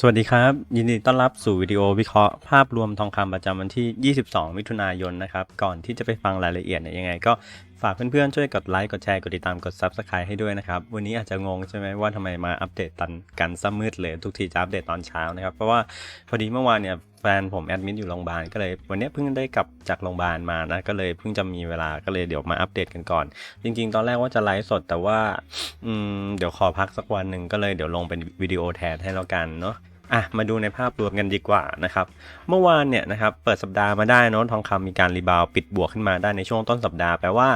สวัสดีครับ ยินดีต้อนรับสู่วิดีโอวิเคราะห์ภาพรวมทองคำประจำวันที่ 22 มิถุนายนนะครับ ก่อนที่จะไปฟังรายละเอียดเนี่ยยังไง ก็ฝากเพื่อนๆ ช่วยกดไลค์กดแชร์กดติดตามกด Subscribe ให้ด้วยนะครับ วันนี้อาจจะงงใช่ไหมว่าทำไมมาอัปเดตตันกันซ้ำมืดเลย ทุกทีจะอัปเดตตอนเช้านะครับ เพราะว่าพอดีเมื่อวานเนี่ยแฟนผมแอดมิดอยู่โรงพยาบาลก็เลยวันนี้เพิ่งได้กลับจากโรงพยาบาลมานะก็เลยเพิ่งจะมีเวลาก็เลยเดี๋ยวมาอัปเดตกันก่อน จริง ๆ ตอนแรกว่าจะไลฟ์สดแต่ว่าอืมเดี๋ยวขอพักสักวันหนึ่งก็เลยเดี๋ยวลงเป็นวิดีโอแทนให้แล้วกันเนาะ อะมาดูในภาพรวมกันดีกว่านะครับเมื่อวานเนี่ยนะครับเปิดสัปดาห์มาได้เนอะทองคำมีการรีบาวปิดบวกขึ้นมาได้ในช่วงต้นสัปดาห์แปลว่า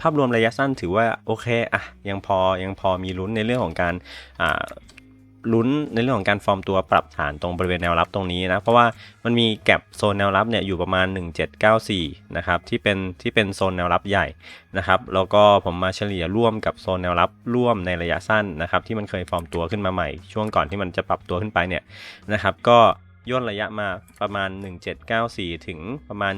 ภาพรวมระยะสั้นถือว่าโอเคอะยังพอยังพอมีลุ้นในเรื่องของการอ่า ลุ้นในเรื่องของการฟอร์มตัวปรับฐานตรงบริเวณแนวรับตรงนี้นะ เพราะว่ามันมีแก็บโซนแนวรับเนี่ยอยู่ประมาณ 1794 นะครับที่เป็นที่เป็นโซนแนวรับใหญ่นะครับแล้วก็ผมมาเฉลี่ยร่วมกับโซนแนวรับร่วมในระยะสั้นนะครับที่มันเคยฟอร์มตัวขึ้นมาใหม่ ช่วงก่อนที่มันจะปรับตัวขึ้นไปเนี่ยนะครับก็ย่นระยะมาประมาณ 1794 ถึงประมาณ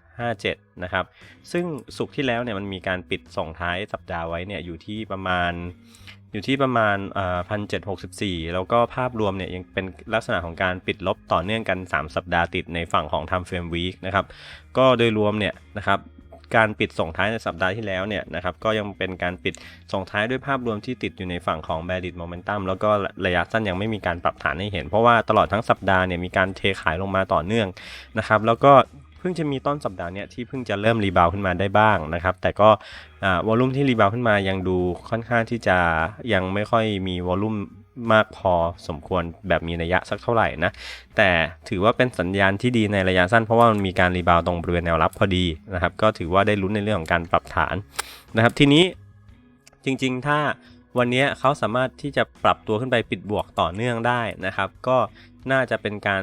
1757 นะครับ ซึ่งสุกที่แล้วเนี่ยมันมีการปิดส่งท้ายสัปดาห์ไว้เนี่ยอยู่ที่ประมาณ อยู่ที่ประมาณพันเจ็ดหกสิบสี่แล้วก็ภาพรวมเนี่ยยังเป็นลักษณะของการปิดลบต่อเนื่องกัน 3 สัปดาห์ติดในฝั่งของ Time Frame Week นะครับ ก็โดยรวมเนี่ยนะครับการปิดส่งท้ายในสัปดาห์ที่แล้วเนี่ยนะครับก็ยังเป็นการปิดส่งท้ายด้วยภาพรวมที่ติดอยู่ในฝั่งของ b a r i t Momentum แล้วก็ระยะสั้นยังไม่มีการปรับฐานให้เห็น เพราะว่าตลอดทั้งสัปดาห์เนี่ยมีการเทขายลงมาต่อเนื่องนะครับแล้วก็ พิ่งจะมีต้นสัปดาห์เนี่ยที่เพิ่งจะเริ่มรีบาวขึ้นมาได้บ้างนะครับ แต่ก็วอลลุ่มที่รีบาวขึ้นมายังดูค่อนข้างที่จะยังไม่ค่อยมีวอลลุ่มมากพอสมควรแบบมีนัยยะสักเท่าไหร่นะ แต่ถือว่าเป็นสัญญาณที่ดีในระยะสั้นเพราะว่ามันมีการรีบาวตรงบริเวณแนวรับพอดีนะครับ ก็ถือว่าได้ลุ้นในเรื่องของการปรับฐานนะครับ ทีนี้จริง ๆ ถ้าวันนี้เขาสามารถที่จะปรับตัวขึ้นไปปิดบวกต่อเนื่องได้นะครับ ก็น่าจะเป็นการ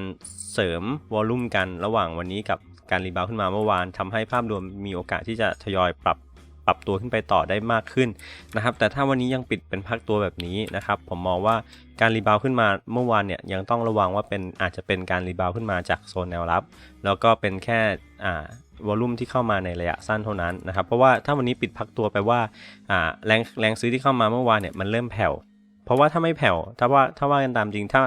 เสริมวอลลุ่มกันระหว่างวันนี้กับ การรีบาวขึ้นมาเมื่อวานทำให้ภาพรวมมีโอกาสที่จะทยอยปรับปรับตัวขึ้นไปต่อได้มากขึ้นนะครับ แต่ถ้าวันนี้ยังปิดเป็นพักตัวแบบนี้นะครับ ผมมองว่าการรีบาวขึ้นมาเมื่อวานเนี่ยยังต้องระวังว่าเป็นอาจจะเป็นการรีบาวขึ้นมาจากโซนแนวรับ แล้วก็เป็นแค่อ่าวอลลุ่มที่เข้ามาในระยะสั้นเท่านั้นนะครับ เพราะว่าถ้าวันนี้ปิดพักตัวแปลว่าอ่าแรงแรงซื้อที่เข้ามาเมื่อวานเนี่ยมันเริ่มแผ่ว เพราะว่าถ้าไม่แผ่ว ถ้าว่าถ้าว่ากันตามจริงถ้า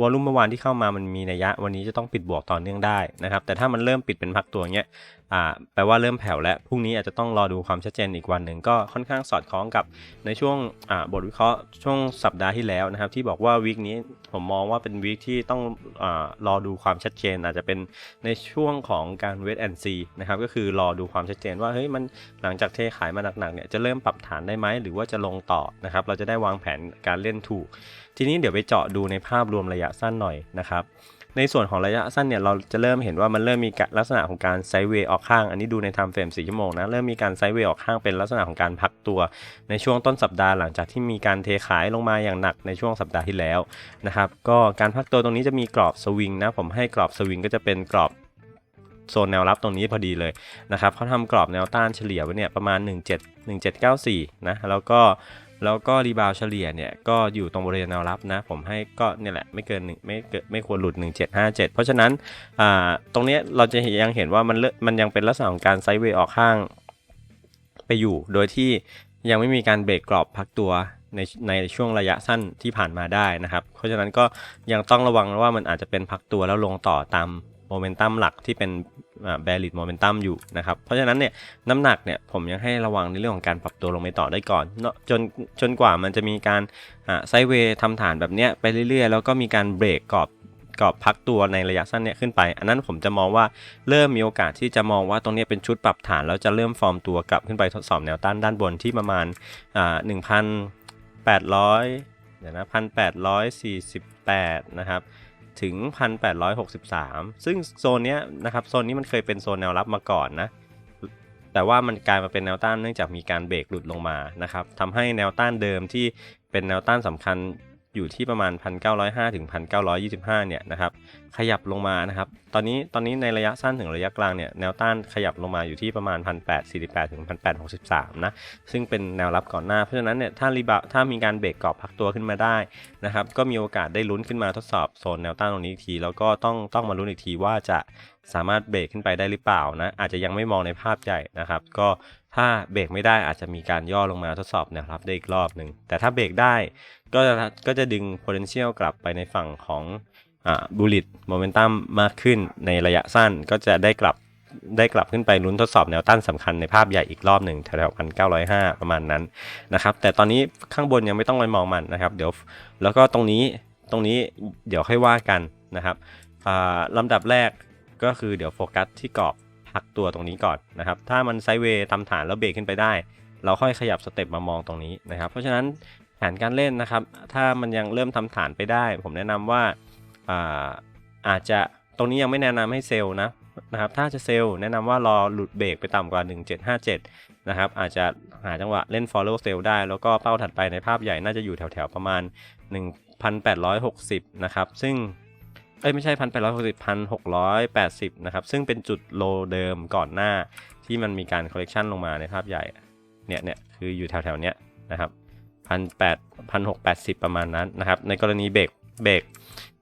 วอลุ่มเมื่อวานที่เข้ามามันมีนัยยะ วันนี้จะต้องปิดบวกต่อเนื่องได้นะครับ แต่ถ้ามันเริ่มปิดเป็นพักตัวเงี้ยอ่าแปลว่าเริ่มแผ่วแล้วพรุ่งนี้อาจจะต้องรอดูความชัดเจนอีกวันหนึ่งก็ค่อนข้างสอดคล้องกับในช่วงอ่าบทวิเคราะห์ช่วงสัปดาห์ที่แล้วนะครับ ที่บอกว่าวีคนี้ผมมองว่าเป็นวีคที่ต้องอ่ารอดูความชัดเจน อาจจะเป็นในช่วงของการเวทแอนซีนะครับก็คือรอดูความชัดเจนว่าเฮ้ยมันหลังจากเทขายมาหนักๆเนี่ยจะเริ่มปรับฐานได้ไหมหรือว่าจะลงต่อนะครับเราจะได้วางแผนการเล่นถูก ทีนี้เดี๋ยวไปเจาะดูในภาพรวมระยะสั้นหน่อยนะครับในส่วนของระยะสั้นเนี่ยเราจะเริ่มเห็นว่ามันเริ่มมีลักษณะของการไซด์เวย์ออกข้าง อันนี้ดูในไทม์เฟรม4ชั่วโมงนะเริ่มมีการไซด์เวย์ออกข้างเป็นลักษณะของการพักตัว ในช่วงต้นสัปดาห์หลังจากที่มีการเทขายลงมาอย่างหนักในช่วงสัปดาห์ที่แล้วนะครับก็การพักตัวตรงนี้จะมีกรอบสวิงนะผมให้กรอบสวิงก็จะเป็นกรอบโซนแนวรับตรงนี้พอดีเลยนะครับเขาทำกรอบแนวต้านเฉลี่ยไว้เนี่ยประมาณ 17 1794นะแล้วก็ แล้วก็รีบาวเฉลี่ยเนี่ยก็อยู่ตรงบริเวณแนวรับนะ ผมให้ก็เนี่ยแหละไม่เกินไม่เกินไม่ควรหลุด 1757 เพราะฉะนั้นอ่าตรงนี้เราจะยังเห็นว่ามันมันยังเป็นลักษณะของการไซด์เวย์ออกข้างไปอยู่ โดยที่ยังไม่มีการเบรกกรอบพักตัวในในช่วงระยะสั้นที่ผ่านมาได้นะครับ เพราะฉะนั้นก็ยังต้องระวังว่ามันอาจจะเป็นพักตัวแล้วลงต่อตาม โมเมนตัมหลักที่เป็นแบริดโมเมนตัมอยู่นะครับ เพราะฉะนั้นเนี่ยน้ำหนักเนี่ยผมยังให้ระวังในเรื่องของการปรับตัวลงไปต่อได้ก่อนเนาะจนจนกว่ามันจะมีการไซเวย์ทำฐานแบบเนี้ยไปเรื่อยๆ แล้วก็มีการเบรกกรอบกรอบพักตัวในระยะสั้นเนี่ยขึ้นไป อันนั้นผมจะมองว่าเริ่มมีโอกาสที่จะมองว่าตรงนี้เป็นชุดปรับฐานแล้วจะเริ่มฟอร์มตัวกลับขึ้นไปทดสอบแนวต้านด้านบนที่ประมาณอ่าหนึ่งพันแปดร้อยเดี๋ยวนะพันแปดร้อยสี่สิบแปดนะครับ ถึง 1863 ซึ่งโซนนี้นะครับโซนนี้มันเคยเป็นโซนแนวรับมาก่อนนะ แต่ว่ามันกลายมาเป็นแนวต้านเนื่องจากมีการเบรกหลุดลงมานะครับทำให้แนวต้านเดิมที่เป็นแนวต้านสำคัญ อยู่ที่ประมาณ 1,905ถึง1,925 เนี่ยนะครับ ขยับลงมานะครับ ตอนนี้ตอนนี้ในระยะสั้นถึงระยะกลางเนี่ยแนวต้านขยับลงมาอยู่ที่ประมาณ 1,848ถึง1,863 นะ ซึ่งเป็นแนวรับก่อนหน้า เพราะฉะนั้นเนี่ยถ้ารีบาถ้ามีการเบรกกรอบพักตัวขึ้นมาได้นะครับ ก็มีโอกาสได้ลุ้นขึ้นมาทดสอบโซนแนวต้านตรงนี้อีกที แล้วก็ต้องต้องมาลุ้นอีกทีว่าจะสามารถเบรกขึ้นไปได้หรือเปล่านะอาจจะยังไม่มองในภาพใหญ่นะครับ ก็ถ้าเบรกไม่ได้อาจจะมีการย่อลงมาทดสอบแนวรับได้อีกรอบหนึ่งแต่ถ้าเบรกได้ก็จะก็จะดึง potential กลับไปในฝั่งของอ่า bullish momentum มากขึ้นในระยะสั้นก็จะได้กลับได้กลับขึ้นไปลุ้นทดสอบแนวต้านสำคัญในภาพใหญ่อีกรอบหนึ่งแถวๆพันเก้าร้อยห้าประมาณนั้นนะครับ แต่ตอนนี้ข้างบนยังไม่ต้องไปมองมันนะครับ เดี๋ยวแล้วก็ตรงนี้ตรงนี้เดี๋ยวค่อยว่ากันนะครับลำดับแรก ก็คือเดี๋ยวโฟกัสที่กรอบพักตัวตรงนี้ก่อนนะครับ ถ้ามันไซเวย์ตามฐานแล้วเบรกขึ้นไปได้ เราค่อยขยับสเต็ปมามองตรงนี้นะครับ เพราะฉะนั้นแผนการเล่นนะครับ ถ้ามันยังเริ่มทำฐานไปได้ ผมแนะนำว่าอาอาจจะตรงนี้ยังไม่แนะนำให้เซลล์นะนะครับ ถ้าจะเซลล์แนะนำว่ารอหลุดเบรกไปต่ำกว่า 1757 นะครับ อาจจะหาจังหวะเล่น follow sell ได้ แล้วก็เป้าถัดไปในภาพใหญ่น่าจะอยู่แถวๆประมาณ 1,860 นะครับ ซึ่ง เอ้ยไม่ใช่1,860 1,680นหกร้อยแปดสิบนะครับ ซึ่งเป็นจุดโลเดิมก่อนหน้าที่มันมีการ correction ลงมาในภาพใหญ่ เนี่ยเนี่ยคืออยู่แถวๆเนี้ยนะครับพันแปดพันหกแปดสิบประมาณนั้นนะครับ ในกรณีเบรกเบรก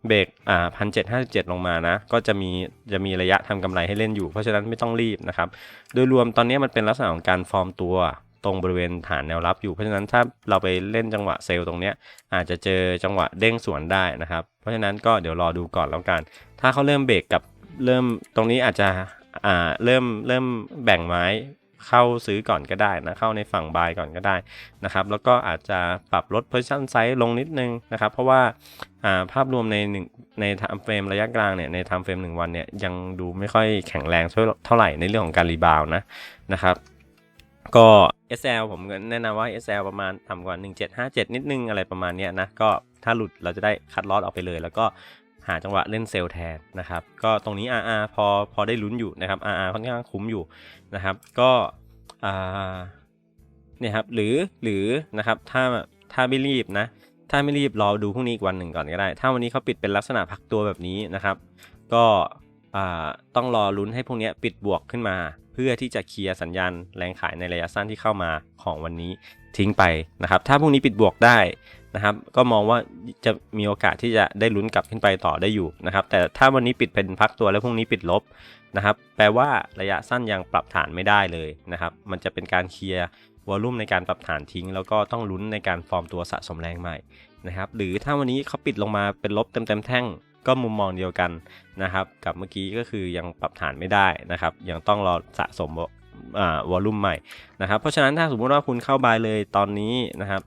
เบรกอ่าพันเจ็ดห้าสิบเจ็ดลงมานะ ก็จะมีจะมีระยะทำกำไรให้เล่นอยู่ เพราะฉะนั้นไม่ต้องรีบนะครับ โดยรวมตอนนี้มันเป็นลักษณะของการฟอร์มตัว ตรงบริเวณฐานแนวรับอยู่ เพราะฉะนั้นถ้าเราไปเล่นจังหวะเซลล์ตรงเนี้ยอาจจะเจอจังหวะเด้งสวนได้นะครับ เพราะฉะนั้นก็เดี๋ยวรอดูก่อนแล้วกัน ถ้าเขาเริ่มเบรกกับเริ่มตรงนี้อาจจะอ่าเริ่มเริ่มแบ่งไม้เข้าซื้อก่อนก็ได้นะเข้าในฝั่งบายก่อนก็ได้นะครับแล้วก็อาจจะปรับลด position size ลงนิดนึงนะครับเพราะว่าอ่าภาพรวมในหนึ่งใน time frame ระยะกลางเนี่ยใน time frame หนึ่งวันเนี่ยยังดูไม่ค่อยแข็งแรงเท่าไหร่ในเรื่องของการรีบาวนะนะครับ ก็ SL ผมแนะนำว่า SL ประมาณต่ำกว่า 1757 นิดนึงอะไรประมาณนี้นะ ก็ถ้าหลุดเราจะได้คัดลอสออกไปเลย แล้วก็หาจังหวะเล่นเซลแทนนะครับ ก็ตรงนี้ RR พอพอได้ลุ้นอยู่นะครับ RR ค่อนข้างคุ้มอยู่นะครับ ก็อ่าเนี่ยครับหรือหรือนะครับถ้าถ้าไม่รีบนะ ถ้าไม่รีบรอดูพรุ่งนี้อีกวันหนึ่งก่อนก็ได้ ถ้าวันนี้เขาปิดเป็นลักษณะพักตัวแบบนี้นะครับ ก็ ต้องรอลุ้นให้พวกนี้ปิดบวกขึ้นมา เพื่อที่จะเคลียร์สัญญาณแรงขายในระยะสั้นที่เข้ามาของวันนี้ทิ้งไปนะครับ ถ้าพรุ่งนี้ปิดบวกได้นะครับ ก็มองว่าจะมีโอกาสที่จะได้ลุ้นกลับขึ้นไปต่อได้อยู่นะครับ แต่ถ้าวันนี้ปิดเป็นพักตัวแล้วพรุ่งนี้ปิดลบนะครับ แปลว่าระยะสั้นยังปรับฐานไม่ได้เลยนะครับ มันจะเป็นการเคลียร์วอลลุ่มในการปรับฐานทิ้ง แล้วก็ต้องลุ้นในการฟอร์มตัวสะสมแรงใหม่นะครับ หรือถ้าวันนี้เขาปิดลงมาเป็นลบเต็มๆแท่ง ก็มุมมองเดียวกันนะครับ กับเมื่อกี้ก็คือยังปรับฐานไม่ได้นะครับ ยังต้องรอสะสมวอลลุ่มใหม่นะครับ เพราะฉะนั้นถ้าสมมุติว่าคุณเข้าบายเลยตอนนี้นะครับ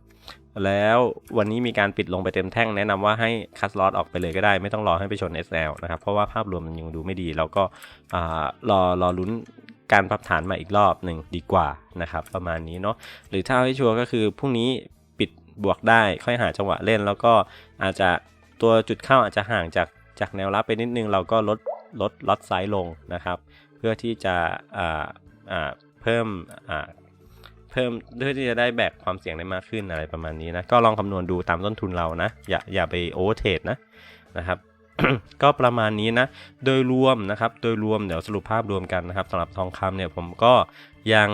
แล้ววันนี้มีการปิดลงไปเต็มแท่งแนะนำว่าให้คัดลอตออกไปเลยก็ได้ไม่ต้องรอให้ไปชน SL นะครับ เพราะว่าภาพรวมมันยังดูไม่ดี แล้วก็รอรอลุ้นการปรับฐานมาอีกรอบหนึ่งดีกว่านะครับ ประมาณนี้เนาะหรือถ้าให้ชัวร์ก็คือพรุ่งนี้ปิดบวกได้ค่อยหาจังหวะเล่น แล้วก็อาจจะ ตัวจุดเข้าอาจจะห่างจากจากแนวรับไปนิดนึง เราก็ลดลดลดไซส์ลงนะครับ เพื่อที่จะเพิ่มเพิ่มเพื่อที่จะได้แบกความเสี่ยงได้มากขึ้นอะไรประมาณนี้นะก็ลองคำนวณดูตามต้นทุนเรานะ อย่าอย่าไปโอเวอร์เทรดนะนะครับก็ประมาณนี้นะ โดยรวมนะครับ โดยรวมเดี๋ยวสรุปภาพรวมกันนะครับสำหรับทองคำเนี่ยผมก็ยัง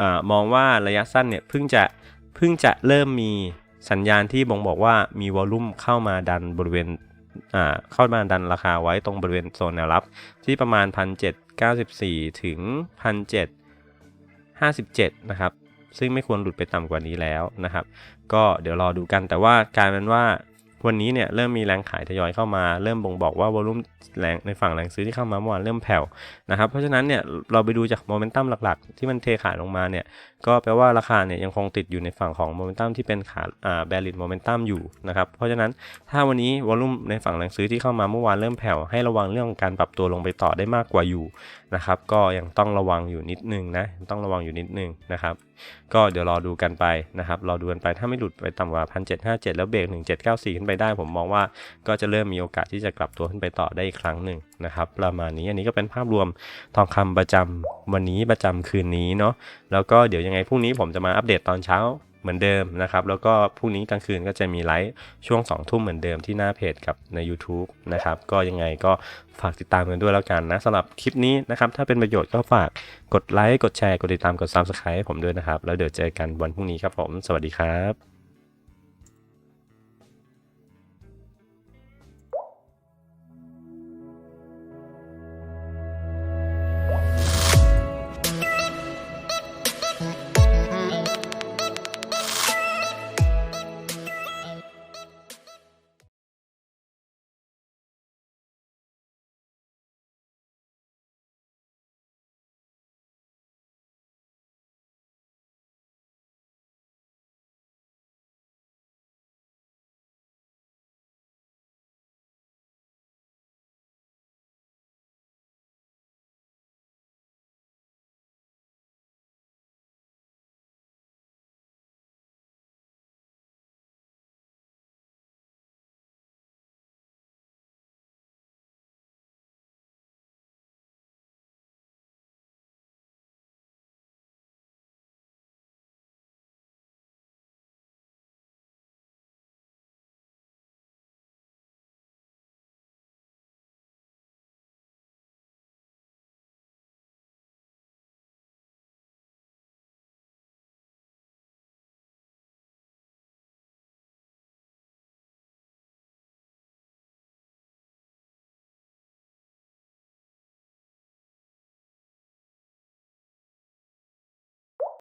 อมองว่าระยะสั้นเนี่ยเพิ่งจะเพิ่งจะเริ่มมี สัญญาณที่บ่งบอกว่ามีวอลลุ่มเข้ามาดันบริเวณอ่าเข้ามาดันราคาไว้ตรงบริเวณโซนแนวรับ ที่ประมาณ 1,794 ถึง 1,757 นะครับ ซึ่งไม่ควรหลุดไปต่ำกว่านี้แล้วนะครับ ก็เดี๋ยวรอดูกันแต่ว่ากลายเป็นว่า วันนี้เนี่ยเริ่มมีแรงขายทยอยเข้ามา เริ่มบ่งบอกว่าวอลุ่มแรงในฝั่งแรงซื้อที่เข้ามาเมื่อวานเริ่มแผ่วนะครับเพราะฉะนั้นเนี่ยเราไปดูจากโมเมนตัมหลักๆ ที่มันเทขายลงมาเนี่ยก็แปลว่าราคาเนี่ยยังคงติดอยู่ในฝั่งของโมเมนตัมที่เป็นขาอ่าแบริดโมเมนตัมอยู่นะครับเพราะฉะนั้นถ้าวันนี้วอลุ่มในฝั่งแรงซื้อที่เข้ามาเมื่อวานเริ่มแผ่วให้ระวังเรื่องของการปรับตัวลงไปต่อได้มากกว่าอยู่นะครับก็ยังต้องระวังอยู่นิดนึงนะต้องระวังอยู่นิดนึงนะครับ ก็เดี๋ยวรอดูกันไปนะครับรอดูกันไปถ้าไม่หลุดไปต่ำกว่า 1757 แล้วเบรก 1794 ขึ้นไปได้ ผมมองว่าก็จะเริ่มมีโอกาสที่จะกลับตัวขึ้นไปต่อได้อีกครั้งหนึ่งนะครับประมาณนี้อันนี้ก็เป็นภาพรวมทองคำประจำวันนี้ประจำคืนนี้เนาะแล้วก็เดี๋ยวยังไงพรุ่งนี้ผมจะมาอัปเดตตอนเช้า เหมือนเดิมนะครับ แล้วก็พรุ่งนี้กลางคืนก็จะมีไลฟ์ช่วง 2 ทุ่มเหมือนเดิมที่หน้าเพจกับใน YouTube นะครับ ก็ยังไงก็ฝากติดตามกันด้วยแล้วกันนะสำหรับคลิปนี้นะครับ ถ้าเป็นประโยชน์ก็ฝากกดไลค์ กดแชร์ กดติดตาม กด Subscribe ให้ผมด้วยนะครับ แล้วเดี๋ยวเจอกันวันพรุ่งนี้ครับผม สวัสดีครับ